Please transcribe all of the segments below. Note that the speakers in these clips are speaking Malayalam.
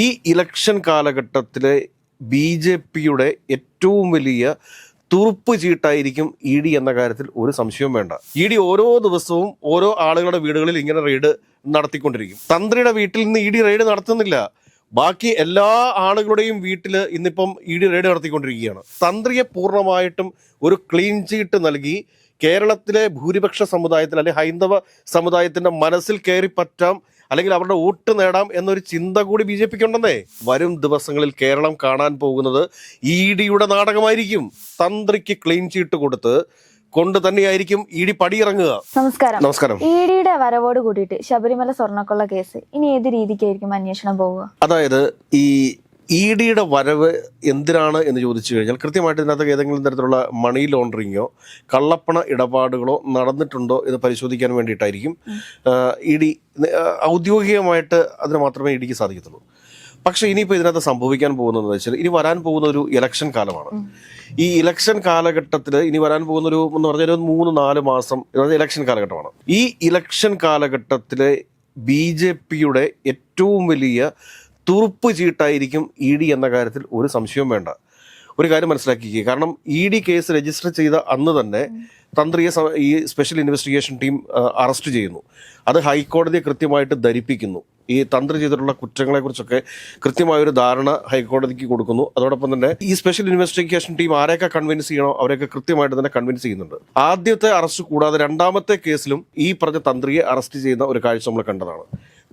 ഈ ഇലക്ഷൻ കാലഘട്ടത്തിലെ ബി ജെ പിയുടെ ഏറ്റവും വലിയ തുറുപ്പ് ചീട്ടായിരിക്കും ഇ ഡി എന്ന കാര്യത്തിൽ ഒരു സംശയവും വേണ്ട. ഇ ഡി ഓരോ ദിവസവും ഓരോ ആളുകളുടെ വീടുകളിൽ ഇങ്ങനെ റെയ്ഡ് നടത്തിക്കൊണ്ടിരിക്കും. തന്ത്രിയുടെ വീട്ടിൽ നിന്ന് ഇ ഡി റെയ്ഡ് നടത്തുന്നില്ല. ബാക്കി എല്ലാ ആളുകളുടെയും വീട്ടിൽ ഇന്നിപ്പം ഇ ഡി റെയ്ഡ് നടത്തിക്കൊണ്ടിരിക്കുകയാണ്. തന്ത്രിയെ പൂർണമായിട്ടും ഒരു ക്ലീൻ ചീട്ട് നൽകി കേരളത്തിലെ ഭൂരിപക്ഷ സമുദായത്തിൽ അല്ലെങ്കിൽ ഹൈന്ദവ സമുദായത്തിന്റെ മനസ്സിൽ കയറി പറ്റാം അല്ലെങ്കിൽ അവരുടെ വോട്ട് നേടാം എന്നൊരു ചിന്ത കൂടി ബി ജെ പിക്ക് ഉണ്ടെന്നേ വരും ദിവസങ്ങളിൽ കേരളം കാണാൻ പോകുന്നത് ഇ ഡിയുടെ നാടകമായിരിക്കും. തന്ത്രിക്ക് ക്ലീൻ ചീട്ട് കൊടുത്ത് കൊണ്ട് തന്നെയായിരിക്കും ഇ ഡി പടിയിറങ്ങുക. നമസ്കാരം. നമസ്കാരം. ഇ ഡിയുടെ വരവോട് കൂടിയിട്ട് ശബരിമല സ്വർണക്കൊള്ള കേസ് ഇനി ഏത് രീതിക്കായിരിക്കും അന്വേഷണം പോവുക? അതായത് ഈ ഇ ഡിയുടെ വരവ് എന്തിനാണ് എന്ന് ചോദിച്ചു കഴിഞ്ഞാൽ കൃത്യമായിട്ട് ഇതിനകത്ത് ഏതെങ്കിലും തരത്തിലുള്ള മണി ലോണ്ടറിങ്ങോ കള്ളപ്പണ ഇടപാടുകളോ നടന്നിട്ടുണ്ടോ എന്ന് പരിശോധിക്കാൻ വേണ്ടിയിട്ടായിരിക്കും ഇ ഡി ഔദ്യോഗികമായിട്ട് അതിന് മാത്രമേ ഇ ഡിക്ക് സാധിക്കത്തുള്ളൂ. പക്ഷേ ഇനിയിപ്പോൾ ഇതിനകത്ത് സംഭവിക്കാൻ പോകുന്നത് വെച്ചാൽ ഇനി വരാൻ പോകുന്ന ഒരു ഇലക്ഷൻ കാലമാണ്. ഈ ഇലക്ഷൻ കാലഘട്ടത്തിൽ ഇനി വരാൻ പോകുന്ന ഒരു എന്ന് പറഞ്ഞാൽ ഒരു മൂന്ന് നാല് മാസം ഇലക്ഷൻ കാലഘട്ടമാണ്. ഈ ഇലക്ഷൻ കാലഘട്ടത്തിലെ ബി ജെ പിയുടെ ഏറ്റവും വലിയ തുറുപ്പ് ചീട്ടായിരിക്കും ഇ ഡി എന്ന കാര്യത്തിൽ ഒരു സംശയവും വേണ്ട. ഒരു കാര്യം മനസ്സിലാക്കിക്കുക കാരണം ഇ ഡി കേസ് രജിസ്റ്റർ ചെയ്ത അന്ന് തന്നെ തന്ത്രിയെ ഈ സ്പെഷ്യൽ ഇൻവെസ്റ്റിഗേഷൻ ടീം അറസ്റ്റ് ചെയ്യുന്നു. അത് ഹൈക്കോടതിയെ കൃത്യമായിട്ട് ധരിപ്പിക്കുന്നു. ഈ തന്ത്രി ചെയ്തിട്ടുള്ള കുറ്റങ്ങളെക്കുറിച്ചൊക്കെ കൃത്യമായൊരു ധാരണ ഹൈക്കോടതിക്ക് കൊടുക്കുന്നു. അതോടൊപ്പം തന്നെ ഈ സ്പെഷ്യൽ ഇൻവെസ്റ്റിഗേഷൻ ടീം ആരെയൊക്കെ കൺവിൻസ് ചെയ്യണോ അവരെയൊക്കെ കൃത്യമായിട്ട് തന്നെ കൺവിൻസ് ചെയ്യുന്നുണ്ട്. ആദ്യത്തെ അറസ്റ്റ് കൂടാതെ രണ്ടാമത്തെ കേസിലും ഈ പറഞ്ഞ തന്ത്രിയെ അറസ്റ്റ് ചെയ്യുന്ന ഒരു കാഴ്ച നമ്മൾ കണ്ടതാണ്.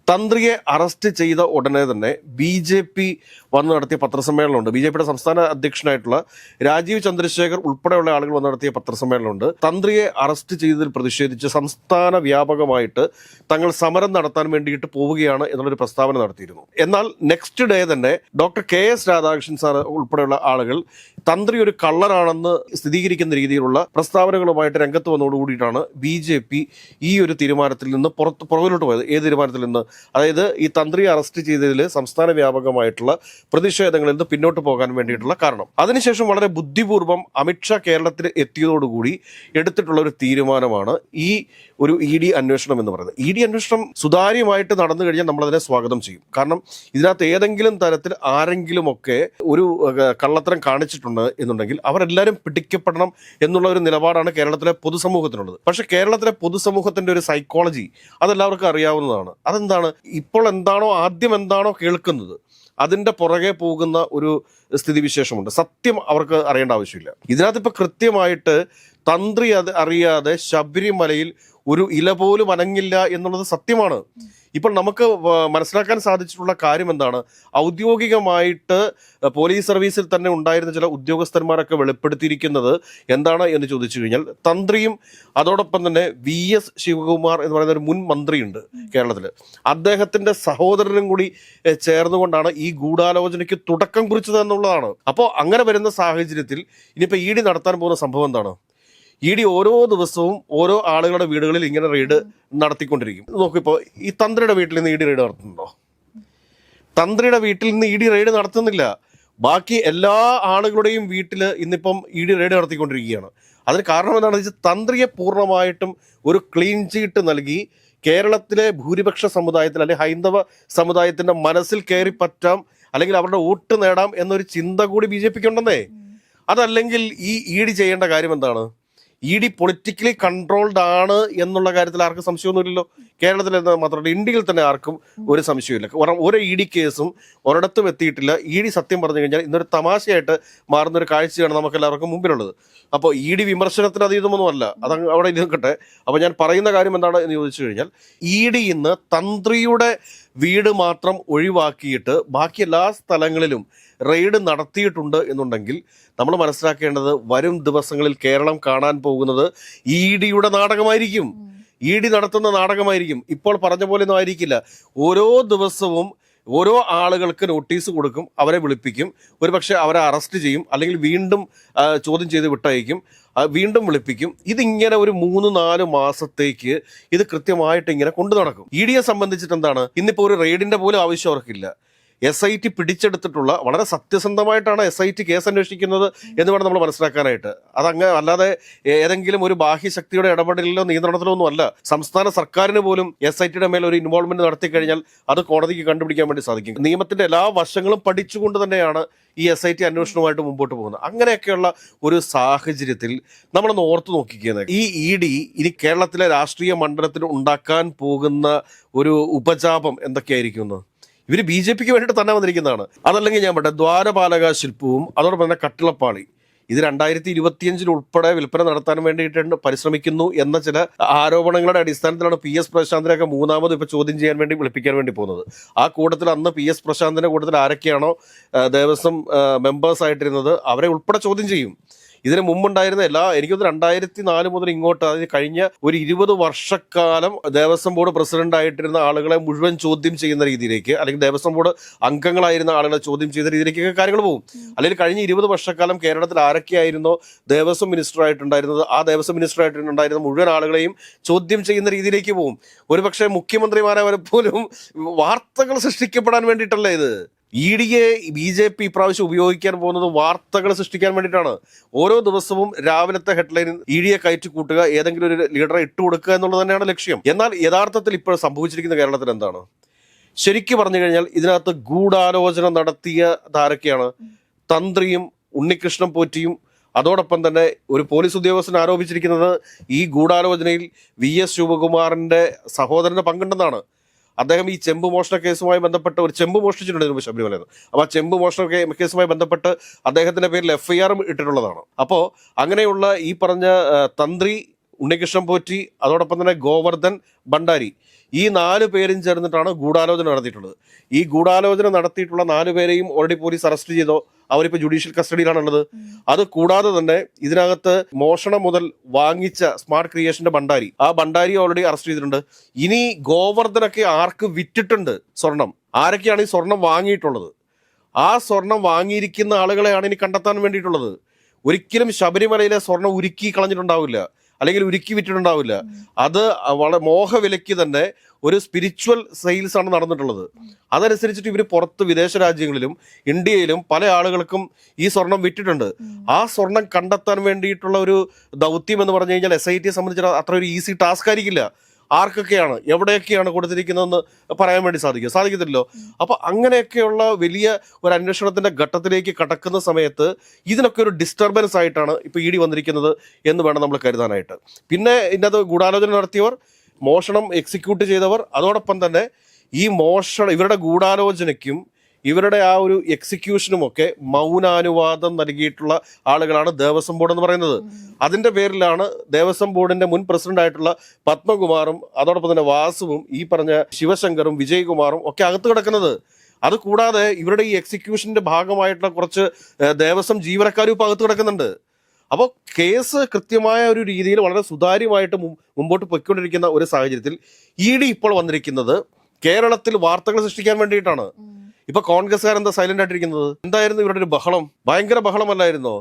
തന്ത്രിയെ അറസ്റ്റ് ചെയ്ത ഉടനെ തന്നെ ബി ജെ പി വന്ന് നടത്തിയ പത്രസമ്മേളനമുണ്ട്. ബി ജെ പിയുടെ സംസ്ഥാന അധ്യക്ഷനായിട്ടുള്ള രാജീവ് ചന്ദ്രശേഖർ ഉൾപ്പെടെയുള്ള ആളുകൾ വന്ന് നടത്തിയ പത്രസമ്മേളനമുണ്ട്. തന്ത്രിയെ അറസ്റ്റ് ചെയ്തതിൽ പ്രതിഷേധിച്ച് സംസ്ഥാന വ്യാപകമായിട്ട് തങ്ങൾ സമരം നടത്താൻ വേണ്ടിയിട്ട് പോവുകയാണ് എന്നുള്ളൊരു പ്രസ്താവന നടത്തിയിരുന്നു. എന്നാൽ നെക്സ്റ്റ് ഡേ തന്നെ doctor K S Radhakrishnan sir ഉൾപ്പെടെയുള്ള ആളുകൾ തന്ത്രി ഒരു കള്ളറാണെന്ന് സ്ഥിരീകരിക്കുന്ന രീതിയിലുള്ള പ്രസ്താവനകളുമായിട്ട് രംഗത്ത് വന്നതോടുകൂടിയിട്ടാണ് ബി ജെ പി ഈ ഒരു തീരുമാനത്തിൽ നിന്ന് പുറത്ത് പുറകിലോട്ട് പോയത്. ഏത് തീരുമാനത്തിൽ നിന്ന്? അതായത് ഈ തന്ത്രി അറസ്റ്റ് ചെയ്തതിൽ സംസ്ഥാന വ്യാപകമായിട്ടുള്ള പ്രതിഷേധങ്ങളിൽ നിന്ന് പിന്നോട്ട് പോകാൻ വേണ്ടിയിട്ടുള്ള കാരണം. അതിനുശേഷം വളരെ ബുദ്ധിപൂർവം അമിത്ഷാ കേരളത്തിൽ എത്തിയതോടുകൂടി എടുത്തിട്ടുള്ള ഒരു തീരുമാനമാണ് ഈ ഒരു ഇ ഡി അന്വേഷണം എന്ന് പറയുന്നത്. ഇ ഡി അന്വേഷണം സുതാര്യമായിട്ട് നടന്നു കഴിഞ്ഞാൽ നമ്മളതിനെ സ്വാഗതം ചെയ്യും. കാരണം ഇതിനകത്ത് ഏതെങ്കിലും തരത്തിൽ ആരെങ്കിലുമൊക്കെ ഒരു കള്ളത്തരം കാണിച്ചിട്ടുണ്ട് എന്നുണ്ടെങ്കിൽ അവരെല്ലാവരും പിടിക്കപ്പെടണം എന്നുള്ള ഒരു നിലപാടാണ് കേരളത്തിലെ പൊതുസമൂഹത്തിനുള്ളത്. പക്ഷേ കേരളത്തിലെ പൊതുസമൂഹത്തിന്റെ ഒരു സൈക്കോളജി അതെല്ലാവർക്കും അറിയാവുന്നതാണ്. അതെന്താണ്? ഇപ്പോൾ എന്താണോ ആദ്യം എന്താണോ കേൾക്കുന്നത് അതിന്റെ പുറകെ പോകുന്ന ഒരു സ്ഥിതിവിശേഷമുണ്ട്. സത്യം അവർക്ക് അറിയേണ്ട ആവശ്യമില്ല. ഇതിനകത്ത് ഇപ്പോൾ കൃത്യമായിട്ട് തന്ത്രി അത് അറിയാതെ ശബരിമലയിൽ ഒരു ഇല പോലും അനങ്ങില്ല എന്നുള്ളത് സത്യമാണ്. ഇപ്പോൾ നമുക്ക് മനസ്സിലാക്കാൻ സാധിച്ചിട്ടുള്ള കാര്യം എന്താണ്? ഔദ്യോഗികമായിട്ട് പോലീസ് സർവീസിൽ തന്നെ ഉണ്ടായിരുന്ന ചില ഉദ്യോഗസ്ഥന്മാരൊക്കെ വെളിപ്പെടുത്തിയിരിക്കുന്നത് എന്താണ് എന്ന് ചോദിച്ചു കഴിഞ്ഞാൽ തന്ത്രിയും അതോടൊപ്പം തന്നെ വി എസ് ശിവകുമാർ എന്ന് പറയുന്ന ഒരു മുൻ മന്ത്രിയുണ്ട് കേരളത്തിൽ അദ്ദേഹത്തിന്റെ സഹോദരനും കൂടി ചേർന്നുകൊണ്ടാണ് ഈ ഗൂഢാലോചനയ്ക്ക് തുടക്കം കുറിച്ചത് എന്നുള്ളതാണ്. അപ്പോൾ അങ്ങനെ വരുന്ന സാഹചര്യത്തിൽ ഇനിയിപ്പോൾ ഇ ഡി നടത്താൻ പോകുന്ന സംഭവം എന്താണ്? ഇ ഡി ഓരോ ദിവസവും ഓരോ ആളുകളുടെ വീടുകളിൽ ഇങ്ങനെ റെയ്ഡ് നടത്തിക്കൊണ്ടിരിക്കും. നോക്കിപ്പോ ഈ തന്ത്രിയുടെ വീട്ടിൽ നിന്ന് ഇ ഡി റെയ്ഡ് നടത്തുന്നുണ്ടോ? തന്ത്രിയുടെ വീട്ടിൽ നിന്ന് ഇ ഡി റെയ്ഡ് നടത്തുന്നില്ല. ബാക്കി എല്ലാ ആളുകളുടെയും വീട്ടിൽ ഇന്നിപ്പം ഇ ഡി റെയ്ഡ് നടത്തിക്കൊണ്ടിരിക്കുകയാണ്. അതിന് കാരണം എന്താണെന്ന് വെച്ചാൽ തന്ത്രിയെ പൂർണമായിട്ടും ഒരു ക്ലീൻ ചീട്ട് നൽകി കേരളത്തിലെ ഭൂരിപക്ഷ സമുദായത്തിൽ അല്ലെങ്കിൽ ഹൈന്ദവ സമുദായത്തിന്റെ മനസ്സിൽ കയറി പറ്റാം അല്ലെങ്കിൽ അവരുടെ വോട്ട് നേടാം എന്നൊരു ചിന്ത കൂടി ബി ജെ പിക്ക് ഉണ്ടെന്നേ. അതല്ലെങ്കിൽ ഈ ഡി ചെയ്യേണ്ട കാര്യം എന്താണ്? ഇ ഡി പൊളിറ്റിക്കലി കൺട്രോൾഡ് ആണ് എന്നുള്ള കാര്യത്തിൽ ആർക്കും സംശയമൊന്നുമില്ലല്ലോ. കേരളത്തിൽ മാത്രമല്ല ഇന്ത്യയിൽ തന്നെ ആർക്കും ഒരു സംശയമില്ല ഒരു ഇ ഡി കേസും ഒരിടത്തും എത്തിയിട്ടില്ല. ഇ ഡി സത്യം പറഞ്ഞു കഴിഞ്ഞാൽ ഇന്നൊരു തമാശയായിട്ട് മാറുന്ന ഒരു കാഴ്ചയാണ് നമുക്ക് എല്ലാവർക്കും മുമ്പിലുള്ളത്. അപ്പോൾ ഇ ഡി വിമർശനത്തിന് അതീതമൊന്നും അല്ല അത് അവിടെ നിൽക്കട്ടെ. അപ്പോൾ ഞാൻ പറയുന്ന കാര്യം എന്താണ് എന്ന് ചോദിച്ചു കഴിഞ്ഞാൽ ഇ ഡി ഇന്ന് തന്ത്രിയുടെ വീട് മാത്രം ഒഴിവാക്കിയിട്ട് ബാക്കി എല്ലാ സ്ഥലങ്ങളിലും റെയ്ഡ് നടത്തിയിട്ടുണ്ട് എന്നുണ്ടെങ്കിൽ നമ്മൾ മനസ്സിലാക്കേണ്ടത് വരും ദിവസങ്ങളിൽ കേരളം കാണാൻ പോകുന്നത് ഇ ഡിയുടെ നാടകമായിരിക്കും. ഇ ഡി നടത്തുന്ന നാടകമായിരിക്കും. ഇപ്പോൾ പറഞ്ഞ പോലെ ഒന്നും ആയിരിക്കില്ല. ഓരോ ദിവസവും ഓരോ ആളുകൾക്ക് നോട്ടീസ് കൊടുക്കും അവരെ വിളിപ്പിക്കും. ഒരുപക്ഷെ അവരെ അറസ്റ്റ് ചെയ്യും അല്ലെങ്കിൽ വീണ്ടും ചോദ്യം ചെയ്ത് വിട്ടയക്കും വീണ്ടും വിളിപ്പിക്കും. ഇതിങ്ങനെ ഒരു മൂന്ന് നാല് മാസത്തേക്ക് ഇത് കൃത്യമായിട്ട് ഇങ്ങനെ കൊണ്ടു നടക്കും. ഇ ഡിയെ സംബന്ധിച്ചിട്ട് എന്താണ് ഇന്നിപ്പോൾ ഒരു റെയ്ഡിന്റെ പോലും ആവശ്യം അവർക്കില്ല. എസ് ഐ ടി പിടിച്ചെടുത്തിട്ടുള്ള വളരെ സത്യസന്ധമായിട്ടാണ് എസ് ഐ ടി കേസ് അന്വേഷിക്കുന്നത് എന്ന് വേണം നമ്മൾ മനസ്സിലാക്കാനായിട്ട്. അതങ്ങ് അല്ലാതെ ഏതെങ്കിലും ഒരു ബാഹ്യ ശക്തിയുടെ ഇടപെടലിലോ നിയന്ത്രണത്തിലോ ഒന്നും അല്ല. സംസ്ഥാന സർക്കാരിന് പോലും എസ് ഐ ടിയുടെ മേൽ ഒരു ഇൻവോൾവ്മെന്റ് നടത്തി കഴിഞ്ഞാൽ അത് കോടതിക്ക് കണ്ടുപിടിക്കാൻ വേണ്ടി സാധിക്കും. നിയമത്തിന്റെ എല്ലാ വശങ്ങളും പഠിച്ചുകൊണ്ട് തന്നെയാണ് ഈ എസ് ഐ ടി അന്വേഷണവുമായിട്ട് മുമ്പോട്ട് പോകുന്നത്. അങ്ങനെയൊക്കെയുള്ള ഒരു സാഹചര്യത്തിൽ നമ്മളൊന്ന് ഓർത്തു നോക്കിക്കുന്നത് ഈ ഇ ഡി ഇനി കേരളത്തിലെ രാഷ്ട്രീയ മണ്ഡലത്തിൽ ഉണ്ടാക്കാൻ പോകുന്ന ഒരു ഉപജാപം എന്തൊക്കെയായിരിക്കും എന്ന്? ഇവർ ബി ജെ പിക്ക് വേണ്ടിയിട്ട് തന്നെ വന്നിരിക്കുന്നതാണ്. അതല്ലെങ്കിൽ ഞാൻ പറയട്ടെ ദ്വാരപാലക ശില്പവും അതോടൊപ്പം തന്നെ കട്ടിളപ്പാളി. ഇത് രണ്ടായിരത്തി ഇരുപത്തിയഞ്ചിൽ ഉൾപ്പെടെ വിൽപ്പന നടത്താൻ വേണ്ടിയിട്ടുണ്ട് പരിശ്രമിക്കുന്നു എന്ന ചില ആരോപണങ്ങളുടെ അടിസ്ഥാനത്തിലാണ് പി എസ് പ്രശാന്തിനെയൊക്കെ മൂന്നാമത് ഇപ്പോൾ ചോദ്യം ചെയ്യാൻ വേണ്ടി വിളിപ്പിക്കാൻ വേണ്ടി പോകുന്നത്. ആ കൂട്ടത്തിൽ അന്ന് പി എസ് പ്രശാന്തിന്റെ കൂട്ടത്തിൽ ആരൊക്കെയാണോ ദേവസ്വം മെമ്പേഴ്സ് ആയിട്ടിരുന്നത് അവരെ ഉൾപ്പെടെ ചോദ്യം ചെയ്യും. ഇതിന് മുമ്പുണ്ടായിരുന്ന എല്ലാ എനിക്കൊന്ന് രണ്ടായിരത്തി നാല് മുതൽ ഇങ്ങോട്ട് അതായത് കഴിഞ്ഞ ഒരു ഇരുപത് വർഷക്കാലം ദേവസ്വം ബോർഡ് പ്രസിഡന്റ് ആയിട്ടിരുന്ന ആളുകളെ മുഴുവൻ ചോദ്യം ചെയ്യുന്ന രീതിയിലേക്ക് അല്ലെങ്കിൽ ദേവസ്വം ബോർഡ് അംഗങ്ങളായിരുന്ന ആളുകളെ ചോദ്യം ചെയ്യുന്ന രീതിയിലേക്കൊക്കെ കാര്യങ്ങൾ പോകും. അല്ലെങ്കിൽ കഴിഞ്ഞ ഇരുപത് വർഷക്കാലം കേരളത്തിൽ ആരൊക്കെയായിരുന്നോ ദേവസ്വം മിനിസ്റ്റർ ആയിട്ടുണ്ടായിരുന്നത് ആ ദേവസ്വം മിനിസ്റ്റർ ആയിട്ടുണ്ടായിരുന്ന മുഴുവൻ ആളുകളെയും ചോദ്യം ചെയ്യുന്ന രീതിയിലേക്ക് പോകും. ഒരുപക്ഷെ മുഖ്യമന്ത്രിമാരെ പോലും വാർത്തകൾ സൃഷ്ടിക്കപ്പെടാൻ വേണ്ടിയിട്ടല്ലേ ഇത്? E D A B J P ഇപ്രാവശ്യം ഉപയോഗിക്കാൻ പോകുന്നത് വാർത്തകൾ സൃഷ്ടിക്കാൻ വേണ്ടിയിട്ടാണ്. ഓരോ ദിവസവും രാവിലത്തെ ഹെഡ്ലൈനിൽ ഇ ഡിയെ കയറ്റി കൂട്ടുക ഏതെങ്കിലും ഒരു ലീഡറെ ഇട്ട് കൊടുക്കുക എന്നുള്ളത് തന്നെയാണ് ലക്ഷ്യം. എന്നാൽ യഥാർത്ഥത്തിൽ ഇപ്പോൾ സംഭവിച്ചിരിക്കുന്ന കേരളത്തിൽ എന്താണ്? ശരിക്കും പറഞ്ഞു കഴിഞ്ഞാൽ ഇതിനകത്ത് ഗൂഢാലോചന നടത്തിയ ധാരക്കെയാണ് തന്ത്രിയും ഉണ്ണികൃഷ്ണൻ പോറ്റിയും. അതോടൊപ്പം തന്നെ ഒരു പോലീസ് ഉദ്യോഗസ്ഥൻ ആരോപിച്ചിരിക്കുന്നത് ഈ ഗൂഢാലോചനയിൽ വി എസ് ശിവകുമാറിന്റെ സഹോദരന്റെ പങ്കുണ്ടെന്നാണ്. അദ്ദേഹം ഈ ചെമ്പ് മോഷണ കേസുമായി ബന്ധപ്പെട്ട് ഒരു ചെമ്പ് മോഷ്ടിച്ചിട്ടുണ്ട് ശബരിമലയിൽ അപ്പോൾ ആ ചെമ്പ് മോഷണ കേസുമായി ബന്ധപ്പെട്ട് അദ്ദേഹത്തിന്റെ പേരിൽ എഫ് ഐ ആറും ഇട്ടിട്ടുള്ളതാണ്. അപ്പോൾ അങ്ങനെയുള്ള ഈ പറഞ്ഞ തന്ത്രി ഉണ്ണികൃഷ്ണൻ പോറ്റി അതോടൊപ്പം തന്നെ ഗോവർദ്ധൻ ഭണ്ഡാരി. ഈ നാല് പേരും ചേർന്നിട്ടാണ് ഗൂഢാലോചന നടത്തിയിട്ടുള്ളത്. ഈ ഗൂഢാലോചന നടത്തിയിട്ടുള്ള നാല് പേരെയും ഓൾറെഡി പോലീസ് അറസ്റ്റ് ചെയ്തോ അവരിപ്പോൾ ജുഡീഷ്യൽ കസ്റ്റഡിയിലാണുള്ളത്. അത് കൂടാതെ തന്നെ ഇതിനകത്ത് മോഷണം മുതൽ വാങ്ങിച്ച സ്മാർട്ട് ക്രിയേഷന്റെ ഭണ്ഡാരി. ആ ഭണ്ഡാരി ഓൾറെഡി അറസ്റ്റ് ചെയ്തിട്ടുണ്ട്. ഇനി ഗോവർദ്ധനൊക്കെ ആർക്ക് വിറ്റിട്ടുണ്ട് സ്വർണം? ആരൊക്കെയാണ് ഈ സ്വർണം വാങ്ങിയിട്ടുള്ളത്? ആ സ്വർണം വാങ്ങിയിരിക്കുന്ന ആളുകളെയാണ് ഇനി കണ്ടെത്താൻ വേണ്ടിയിട്ടുള്ളത്. ഒരിക്കലും ശബരിമലയിലെ സ്വർണം ഉരുക്കി കളഞ്ഞിട്ടുണ്ടാവില്ല. അല്ലെങ്കിൽ ഉരുക്കി വിറ്റിട്ടുണ്ടാവില്ല അത് വളരെ മോഹവിലയ്ക്ക് തന്നെ ഒരു സ്പിരിച്വൽ സെയിൽസ് ആണ് നടന്നിട്ടുള്ളത്. അതനുസരിച്ചിട്ട് ഇവർ പുറത്ത് വിദേശ രാജ്യങ്ങളിലും ഇന്ത്യയിലും പല ആളുകൾക്കും ഈ സ്വർണം വിറ്റിട്ടുണ്ട്. ആ സ്വർണം കണ്ടെത്താൻ വേണ്ടിയിട്ടുള്ള ഒരു ദൗത്യം എന്ന് പറഞ്ഞു കഴിഞ്ഞാൽ എസ് ഐ ടിയെ സംബന്ധിച്ച് അത്ര ഒരു ഈസി ടാസ്ക് ആയിരിക്കില്ല. ആർക്കൊക്കെയാണ് എവിടെയൊക്കെയാണ് കൊടുത്തിരിക്കുന്നതെന്ന് പറയാൻ വേണ്ടി സാധിക്കും. സാധിക്കത്തില്ലല്ലോ. അപ്പൊ അങ്ങനെയൊക്കെയുള്ള വലിയ ഒരു അന്വേഷണത്തിന്റെ ഘട്ടത്തിലേക്ക് കടക്കുന്ന സമയത്ത് ഇതിനൊക്കെ ഒരു ഡിസ്റ്റർബൻസ് ആയിട്ടാണ് ഇപ്പൊ ഇ ഡി വന്നിരിക്കുന്നത് എന്ന് വേണം നമ്മൾ കരുതാനായിട്ട്. പിന്നെ ഇതിനകത്ത് ഗൂഢാലോചന നടത്തിയവർ മോഷണം എക്സിക്യൂട്ട് ചെയ്തവർ അതോടൊപ്പം തന്നെ ഈ മോഷണം ഇവരുടെ ഗൂഢാലോചനയ്ക്കും ഇവരുടെ ആ ഒരു എക്സിക്യൂഷനും ഒക്കെ മൗനാനുവാദം നൽകിയിട്ടുള്ള ആളുകളാണ് ദേവസ്വം ബോർഡ് എന്ന് പറയുന്നത്. അതിന്റെ പേരിലാണ് ദേവസ്വം ബോർഡിന്റെ മുൻ പ്രസിഡന്റ് ആയിട്ടുള്ള പത്മകുമാറും അതോടൊപ്പം തന്നെ വാസുവും ഈ പറഞ്ഞ ശിവശങ്കറും വിജയകുമാറും ഒക്കെ അകത്ത് കിടക്കുന്നത്. അത് കൂടാതെ ഇവരുടെ ഈ എക്സിക്യൂഷന്റെ ഭാഗമായിട്ടുള്ള കുറച്ച് ദേവസ്വം ജീവനക്കാരും ഇപ്പം അകത്ത് കിടക്കുന്നുണ്ട്. അപ്പോൾ കേസ് കൃത്യമായ ഒരു രീതിയിൽ വളരെ സുതാര്യമായിട്ട് മുമ്പോട്ട് പൊയ്ക്കൊണ്ടിരിക്കുന്ന ഒരു സാഹചര്യത്തിൽ ഇ ഇപ്പോൾ വന്നിരിക്കുന്നത് കേരളത്തിൽ വാർത്തകൾ സൃഷ്ടിക്കാൻ വേണ്ടിയിട്ടാണ്. ഇപ്പൊ കോൺഗ്രസ്സുകാർ എന്താ സൈലന്റ് ആയിട്ടിരിക്കുന്നത്? എന്തായിരുന്നു ഇവരുടെ ഒരു ബഹളം? ഭയങ്കര ബഹളമല്ലായിരുന്നോ?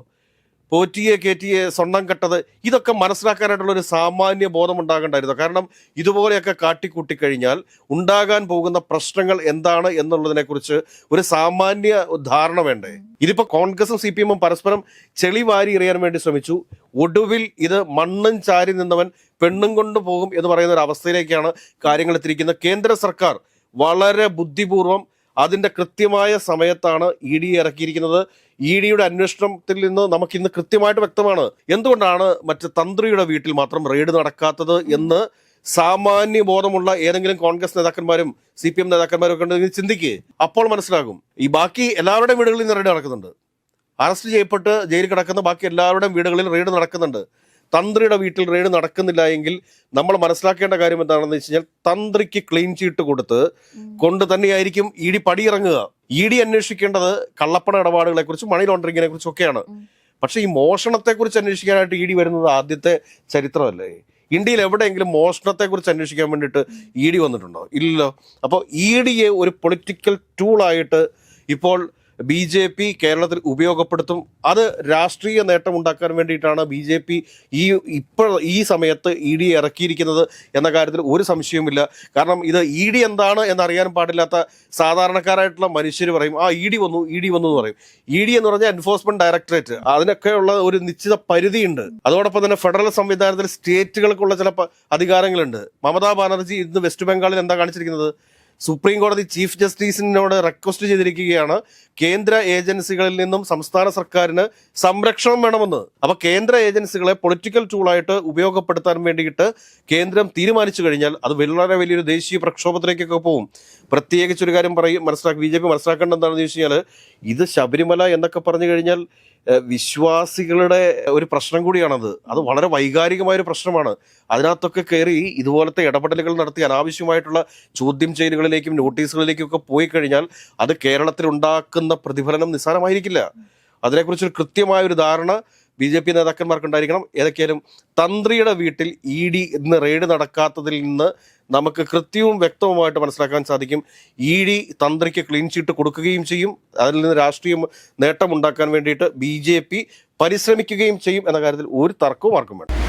പോറ്റിയെ കയറ്റിയെ സ്വണ്ണം കെട്ടത് ഇതൊക്കെ മനസ്സിലാക്കാനായിട്ടുള്ള ഒരു സാമാന്യ ബോധം ഉണ്ടാകേണ്ടായിരുന്നു കാരണം ഇതുപോലെയൊക്കെ കാട്ടിക്കൂട്ടിക്കഴിഞ്ഞാൽ ഉണ്ടാകാൻ പോകുന്ന പ്രശ്നങ്ങൾ എന്താണ് എന്നുള്ളതിനെ കുറിച്ച് ഒരു സാമാന്യ ധാരണ വേണ്ടേ? ഇതിപ്പോൾ കോൺഗ്രസും സി പി എമ്മും പരസ്പരം ചെളി വാരി എറിയാൻ വേണ്ടി ശ്രമിച്ചു. ഒടുവിൽ ഇത് മണ്ണും ചാരി നിന്നവൻ പെണ്ണും കൊണ്ടു പോകും എന്ന് പറയുന്ന ഒരു അവസ്ഥയിലേക്കാണ് കാര്യങ്ങൾ എത്തിയിരിക്കുന്നത്. കേന്ദ്ര സർക്കാർ വളരെ ബുദ്ധിപൂർവം അതിന്റെ കൃത്യമായ സമയത്താണ് ഇ ഡി ഇറക്കിയിരിക്കുന്നത്. ഇ ഡിയുടെ അന്വേഷണത്തിൽ നിന്ന് നമുക്ക് ഇന്ന് കൃത്യമായിട്ട് വ്യക്തമാണ്. എന്തുകൊണ്ടാണ് മറ്റ് തന്ത്രിയുടെ വീട്ടിൽ മാത്രം റെയ്ഡ് നടക്കാത്തത് എന്ന് സാമാന്യ ബോധമുള്ള ഏതെങ്കിലും കോൺഗ്രസ് നേതാക്കന്മാരും സി പി എം നേതാക്കന്മാരും ഒക്കെ ഉണ്ടെങ്കിൽ ചിന്തിക്ക്. അപ്പോൾ മനസ്സിലാകും. ഈ ബാക്കി എല്ലാവരുടെയും വീടുകളിൽ നിന്ന് റെയ്ഡ് നടക്കുന്നുണ്ട്. അറസ്റ്റ് ചെയ്യപ്പെട്ട് ജയിലിൽ കിടക്കുന്ന ബാക്കി എല്ലാവരുടെയും വീടുകളിൽ റെയ്ഡ് നടക്കുന്നുണ്ട്. തന്ത്രിയുടെ വീട്ടിൽ റെയ്ഡ് നടക്കുന്നില്ല എങ്കിൽ നമ്മൾ മനസ്സിലാക്കേണ്ട കാര്യം എന്താണെന്ന് വെച്ച് കഴിഞ്ഞാൽ തന്ത്രിക്ക് ക്ലീൻ ചീട്ട് കൊടുത്ത് കൊണ്ട് തന്നെയായിരിക്കും ഇ ഡി പടിയിറങ്ങുക. ഇ ഡി അന്വേഷിക്കേണ്ടത് കള്ളപ്പണ ഇടപാടുകളെ കുറിച്ചും മണി ലോണ്ടറിങ്ങിനെ കുറിച്ചും ഒക്കെയാണ് പക്ഷെ ഈ മോഷണത്തെക്കുറിച്ച് അന്വേഷിക്കാനായിട്ട് ഇ ഡി വരുന്നത് ആദ്യത്തെ ചരിത്രമല്ലേ? ഇന്ത്യയിൽ എവിടെയെങ്കിലും മോഷണത്തെക്കുറിച്ച് അന്വേഷിക്കാൻ വേണ്ടിയിട്ട് ഇ ഡി വന്നിട്ടുണ്ടോ? ഇല്ലല്ലോ. അപ്പോൾ ഇ ഡിയെ ഒരു പൊളിറ്റിക്കൽ ടൂളായിട്ട് ഇപ്പോൾ ബി ജെ പി കേരളത്തിൽ ഉപയോഗപ്പെടുത്തും. അത് രാഷ്ട്രീയ നേട്ടം ഉണ്ടാക്കാൻ വേണ്ടിയിട്ടാണ് ബി ജെ പി ഈ ഇപ്പോൾ ഈ സമയത്ത് ഇ ഡി ഇറക്കിയിരിക്കുന്നത് എന്ന കാര്യത്തിൽ ഒരു സംശയവുമില്ല. കാരണം ഇത് ഇ ഡി എന്താണ് എന്നറിയാൻ പാടില്ലാത്ത സാധാരണക്കാരായിട്ടുള്ള മനുഷ്യർ പറയും ആ ഇ ഡി വന്നു ഇ ഡി വന്നു എന്ന് പറയും. ഇ ഡി എന്ന് പറഞ്ഞാൽ എൻഫോഴ്സ്മെന്റ് ഡയറക്ടറേറ്റ്. അതിനൊക്കെയുള്ള ഒരു നിശ്ചിത പരിധിയുണ്ട്. അതോടൊപ്പം തന്നെ ഫെഡറൽ സംവിധാനത്തിൽ സ്റ്റേറ്റുകൾക്കുള്ള ചില അധികാരങ്ങളുണ്ട്. മമതാ ബാനർജി ഇന്ന് വെസ്റ്റ് ബംഗാളിൽ എന്താ കാണിച്ചിരിക്കുന്നത്? സുപ്രീം കോടതി ചീഫ് ജസ്റ്റിസിനോട് റിക്വസ്റ്റ് ചെയ്തിരിക്കുകയാണ്. കേന്ദ്ര ഏജൻസികളിൽ നിന്നും സംസ്ഥാന സർക്കാരിന് സംരക്ഷണം വേണമെന്ന്. അപ്പൊ കേന്ദ്ര ഏജൻസികളെ പൊളിറ്റിക്കൽ ടൂളായിട്ട് ഉപയോഗപ്പെടുത്താൻ വേണ്ടിയിട്ട് കേന്ദ്രം തീരുമാനിച്ചു കഴിഞ്ഞാൽ അത് വളരെ വലിയൊരു ദേശീയ പ്രക്ഷോഭത്തിലേക്കൊക്കെ പോകും. പ്രത്യേകിച്ച് ഒരു കാര്യം പറയും മനസ്സിലാക്കി ബി ജെ പി മനസ്സിലാക്കേണ്ടത് എന്താണെന്ന് ചോദിച്ചു കഴിഞ്ഞാൽ ഇത് ശബരിമല എന്നൊക്കെ പറഞ്ഞു കഴിഞ്ഞാൽ വിശ്വാസികളുടെ ഒരു പ്രശ്നം കൂടിയാണത്. അത് വളരെ വൈകാരികമായ ഒരു പ്രശ്നമാണ്. അതിനകത്തൊക്കെ കയറി ഇതുപോലത്തെ ഇടപെടലുകൾ നടത്തി അനാവശ്യമായിട്ടുള്ള ചോദ്യം ചെയ്യലുകളിലേക്കും നോട്ടീസുകളിലേക്കും ഒക്കെ പോയി കഴിഞ്ഞാൽ അത് കേരളത്തിൽ ഉണ്ടാക്കുന്ന പ്രതിഫലനം നിസ്സാരമായിരിക്കില്ല. അതിനെക്കുറിച്ചൊരു കൃത്യമായ ഒരു ധാരണ ബി ജെ പി നേതാക്കന്മാർക്കുണ്ടായിരിക്കണം. ഏതൊക്കെയാലും തന്ത്രിയുടെ വീട്ടിൽ ഇ ഡി ഇന്ന് റെയ്ഡ് നടക്കാത്തതിൽ നിന്ന് നമുക്ക് കൃത്യവും വ്യക്തവുമായിട്ട് മനസ്സിലാക്കാൻ സാധിക്കും. ഇ ഡി തന്ത്രിക്ക് ക്ലീൻ ചീറ്റ് കൊടുക്കുകയും ചെയ്യും. അതിൽ നിന്ന് രാഷ്ട്രീയ നേട്ടമുണ്ടാക്കാൻ വേണ്ടിയിട്ട് ബി ജെ പി പരിശ്രമിക്കുകയും ചെയ്യും എന്ന കാര്യത്തിൽ ഒരു തർക്കവും ആർക്കും വേണ്ട.